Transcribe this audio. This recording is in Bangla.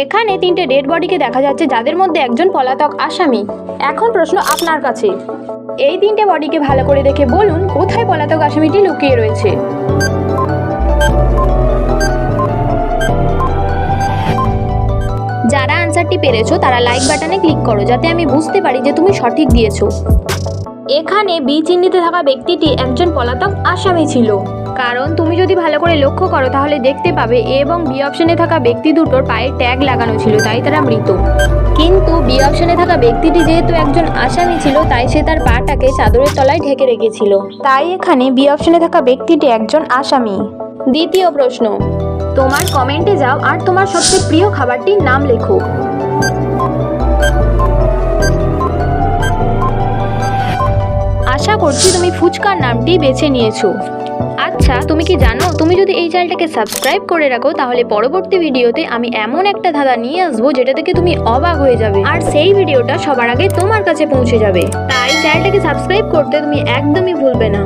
এখানে তিনটে ডেড বডিকে দেখা যাচ্ছে, যাদের মধ্যে একজন পলাতক আসামি। এখন প্রশ্ন আপনার কাছে। এই তিনটে বডিকে ভালো করে দেখে বলুন, কোথায় পলাতক আসামিটি লুকিয়ে রয়েছে? যারা আনসারটি পেরেছ, তারা লাইক বাটনে ক্লিক করো, যাতে আমি বুঝতে পারি যে তুমি সঠিক দিয়েছ। এখানে বি চিহ্নিতে থাকা ব্যক্তিটি একজন পলাতক আসামি ছিল। কারণ তুমি যদি ভালো করে লক্ষ্য করো, তাহলে দেখতে পাবে এ এবং বি অপশনে থাকা ব্যক্তি দুটোর পায়ে ট্যাগ লাগানো ছিল, তাই তারা মৃত। কিন্তু বি অপশনে থাকা ব্যক্তিটি যেহেতু একজন আসামি ছিল, তাই সে তার পাটাকে চাদরের তলায় ঢেকে রেখেছিল। তাই এখানে বি অপশনে থাকা ব্যক্তিটি একজন আসামি। দ্বিতীয় প্রশ্ন, তোমার কমেন্টে যাও আর তোমার সবচেয়ে প্রিয় খাবারটির নাম লেখো। আশা করছি তুমি ফুচকার নামটি বেছে নিয়েছো। আচ্ছা তুমি কি জানো? তুমি যদি এই চ্যানেলটাকে সাবস্ক্রাইব করে রাখো, তাহলে পরবর্তী ভিডিওতে আমি এমন একটা ধাঁধা নিয়ে আসব যেটা থেকে তুমি অবাক হয়ে যাবে। আর সেই ভিডিওটা সবার আগে তোমার কাছে পৌঁছে যাবে। তাই চ্যানেলটাকে সাবস্ক্রাইব করতে তুমি একদমই ভুলবে না।